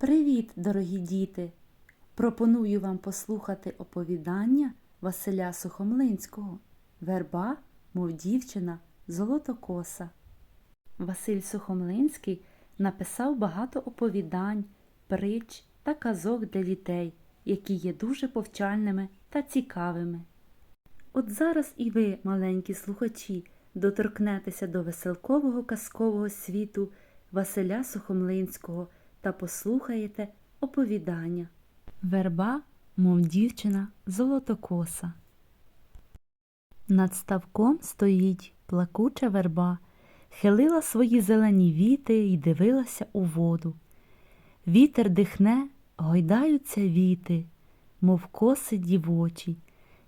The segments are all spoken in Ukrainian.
Привіт, дорогі діти! Пропоную вам послухати оповідання Василя Сухомлинського Верба, мов дівчина, золотокоса. Василь Сухомлинський написав багато оповідань, притч та казок для дітей, які є дуже повчальними та цікавими. От зараз і ви, маленькі слухачі, доторкнетеся до веселкового казкового світу Василя Сухомлинського та послухаєте оповідання. Верба, мов дівчина, золотокоса. Над ставком стоїть плакуча верба, хилила свої зелені віти й дивилася у воду. Вітер дихне, гойдаються віти, мов коси дівочі.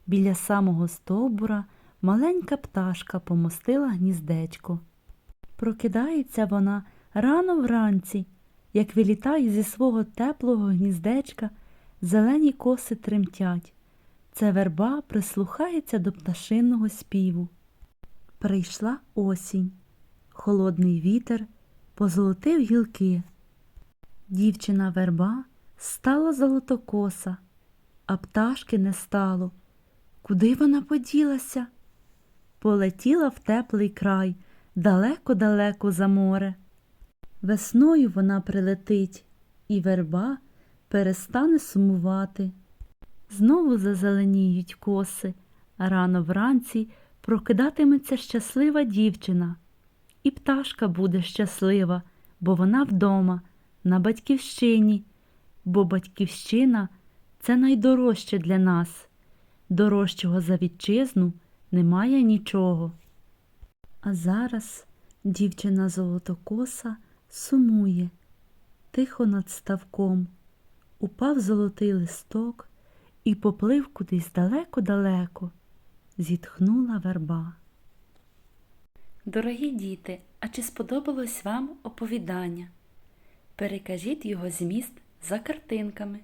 Біля самого стовбура маленька пташка помостила гніздечко. Прокидається вона рано вранці, як вилітає зі свого теплого гніздечка, зелені коси тремтять. Це верба прислухається до пташиного співу. Прийшла осінь. Холодний вітер позолотив гілки. Дівчина верба стала золотокоса, а пташки не стало. Куди вона поділася? Полетіла в теплий край, далеко-далеко за море. Весною вона прилетить, і верба перестане сумувати. Знову зазеленіють коси, а рано вранці прокидатиметься щаслива дівчина. І пташка буде щаслива, бо вона вдома, на батьківщині, бо батьківщина це найдорожче для нас. Дорожчого за вітчизну немає нічого. А зараз дівчина золотокоса сумує, тихо над ставком, упав золотий листок і поплив кудись далеко-далеко, зітхнула верба. Дорогі діти, а чи сподобалось вам оповідання? Перекажіть його зміст за картинками.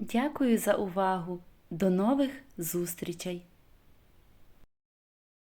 Дякую за увагу. До нових зустрічей!